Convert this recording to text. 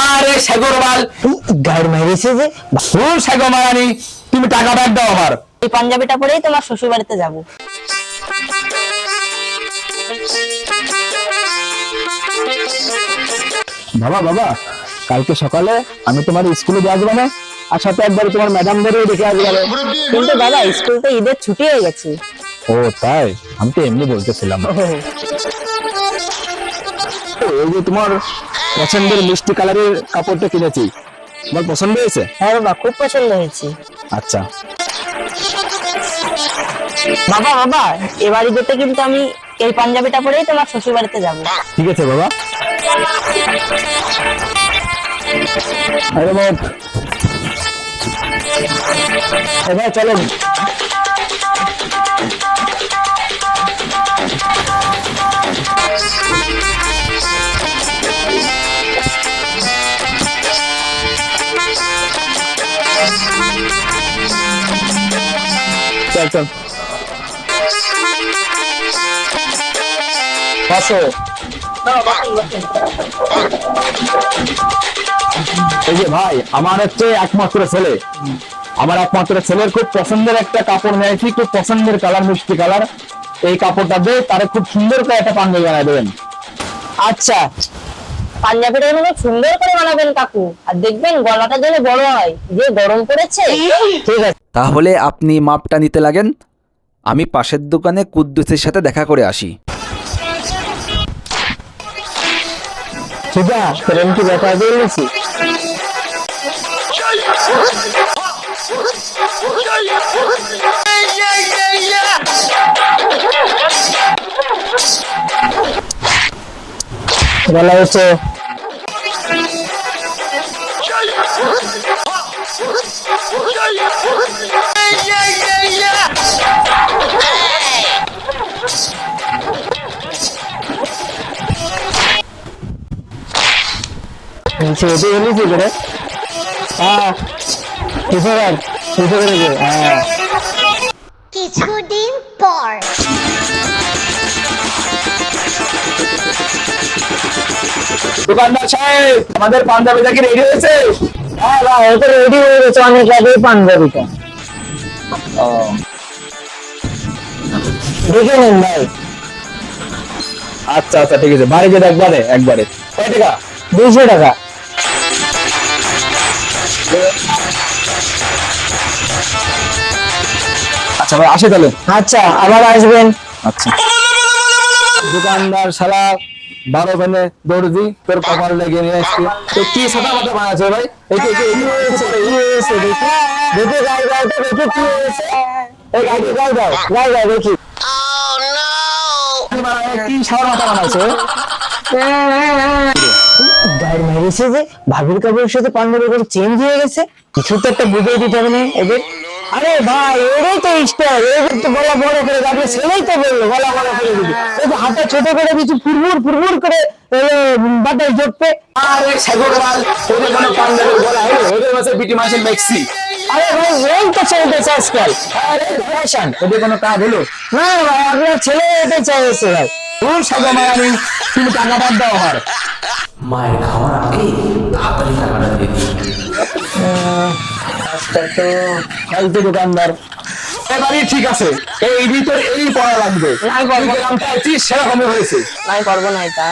আরে সাগরবাল গাড়ি মেরেছে যে? ফুল সাগর মারানি তুমি টাকা ব্যাগ দাও আমার। এই পাঞ্জাবিটা পরেই তোমার শ্বশুর বাড়িতে যাব। বাবা বাবা কালকে সকালে আমি তোমার স্কুলে দিয়ে আসব না আর সাথে একবার তোমার ম্যাডাম ম্যাডামদেরও দেখে আসব কিন্তু দাদা স্কুল তো ঈদের ছুটি হয়ে গেছে। ও তাই? আমি তো এমনি বলতেছিলাম। এই যে তোমার পছন্দের মিষ্টি কালারের কাপড়টা কিনেছি। তোমার পছন্দ হয়েছে? হ্যাঁ বাবা খুব পছন্দ হয়েছে। আচ্ছা। বাবা বাবা এবার ঈদেতে কিন্তু আমি এই পাঞ্জাবিটা পরেই তোমার শ্বশুর বাড়িতে যাব। ঠিক আছে বাবা। আরে এবার চলো চল চল। এই যে ভাই, আমার হচ্ছে একমাত্র ছেলে। আমার একমাত্র ছেলের খুব পছন্দের একটা কাপড় নিয়েছি খুব পছন্দের কালার, মিষ্টি কালার। এই কাপড়টা দিয়ে তারে খুব সুন্দর করে একটা পাঞ্জাবি বানায় দেবেন। আচ্ছা। পাঞ্জাবিটা মানে সুন্দর করে বানাবেন কাকু। আর দেখবেন গলাটা যেন বড় হয় যে গরম পড়েছে। ঠিক আছে। তাহলে আপনি মাপটা নিতে লাগেন। আমি পাশের দোকানে কুদ্দুসের সাথে দেখা করে আসি। ঠিক আছে ট্রেন কি ব্যাপার বলেছি বলা হচ্ছে সেটি বলেছি করে হ্যাঁ কিছু কর কিছু করেছে হ্যাঁ কিছুদিন পর দোকানদার সাহেব আমাদের পাঞ্জাবিটা কি রেডি হয়েছে? হ্যাঁ ভাই রেডি হয়ে গেছে অনেক আগে পাঞ্জাবিটা। দেখে নেন ভাই। আচ্ছা আচ্ছা ঠিক আছে বাড়ি যেতে একবারে একবারে। কয় টাকা? দুইশো টাকা। আচ্ছা ভাই আসে তাহলে। আচ্ছা আবার আসবেন। আচ্ছা। দোকানদার শালা বারো বেনে দর্জি তোর কপাল লেগে নিয়ে আসছে। তো কি সাদা মাথা বানাচ্ছে ভাই? এই যে- এই যে- এই হয়েছে দেখি। দেখি গাই গাইটা দেখি কি হয়েছে। এই গাইটি গাই দাও গাই দাও দেখি। কি সাদা মাথা বানাচ্ছে গায়ের মেরেছে যে ভাবির কাপড়ের সাথে পাঞ্জাবি করে চেঞ্জ হয়ে গেছে কিছু তো একটা বুঝিয়ে দিতে হবে না এদের। আরে ভাই এরাই তো স্টার এদের তো গলা বড় করে যাবে ছেলেই তো বলল গলা বড় করে দিবি। এই তো হাতটা ছোট করে দিচ্ছি ফুরফুর ফুরফুর করে জপবে আরে সাগরবাল ওদের কোনো পাঞ্জাবের গলা হলো ওদের মাসে বিটি মেক্সি। আরে ভাই এই তো চলতেছে আজকাল। আরে ফ্যাশন ওদের কোনো কাজ হলো? না ভাই আপনার ছেলে এটা চাইছে ভাই। কোন সাগর মারানি তুমি টাকা বাদ দাও আমার। মায়ের খাওয়ার আগে তাড়াতাড়ি টাকাটা দিয়ে দিই ফালতু দোকানদার এবারই ঠিক আছে এই ভিতর এই পড়া লাগবে নাই। তুই যেরকম চাইছিস সেরকমই হয়েছে নাই করব না এটা।